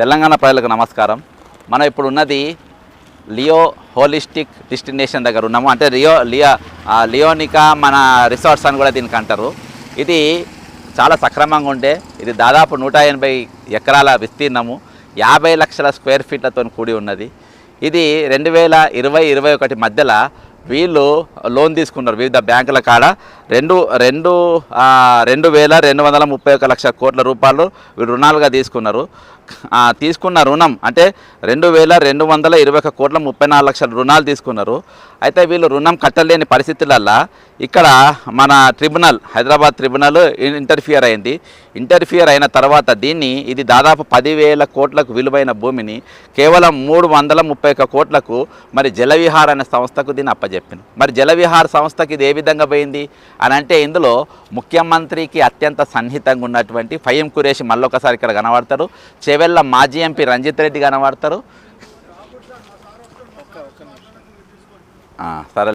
తెలంగాణ ప్రజలకు నమస్కారం. మనం ఇప్పుడు ఉన్నది లియో హోలిస్టిక్ డెస్టినేషన్ దగ్గర ఉన్నాము. అంటే లియో లియో లియోనికా మన రిసార్ట్స్ అని కూడా దీనికి అంటారు. ఇది చాలా సక్రమంగా ఉండే ఇది దాదాపు నూట ఎనభై ఎకరాల విస్తీర్ణము యాభై లక్షల స్క్వేర్ ఫీట్లతో కూడి ఉన్నది. ఇది రెండు వేల ఇరవై ఇరవై ఒకటి మధ్యలో వీళ్ళు లోన్ తీసుకున్నారు వివిధ బ్యాంకుల కాడ. రెండు రెండు రెండు వేల రెండు వందల ముప్పై ఒక లక్ష కోట్ల రూపాయలు వీళ్ళు రుణాలుగా తీసుకున్నారు. తీసుకున్న రుణం అంటే రెండు వేల రెండు వందల ఇరవై ఒక కోట్ల ముప్పై నాలుగు లక్షల రుణాలు తీసుకున్నారు. అయితే వీళ్ళు రుణం కట్టలేని పరిస్థితులల్లో ఇక్కడ మన ట్రిబ్యునల్ హైదరాబాద్ ట్రిబ్యునల్ ఇంటర్ఫియర్ అయింది. ఇంటర్ఫియర్ అయిన తర్వాత దీన్ని ఇది దాదాపు పదివేల కోట్లకు విలువైన భూమిని కేవలం మూడు వందల ముప్పై ఒక కోట్లకు మరి జలవిహార్ అనే సంస్థకు దీన్ని అప్పచెప్పింది మరి జలవిహార్ సంస్థకి ఇది ఏ విధంగా పోయింది? అని అంటే ఇందులో ముఖ్యమంత్రికి అత్యంత సన్నిహితంగా ఉన్నటువంటి ఫయం కురేషి మళ్ళొకసారి ఇక్కడ కనబడతారు. చెవెళ్ళ మాజీ ఎంపీ రంజిత్ రెడ్డి కనబడతారు. సరే.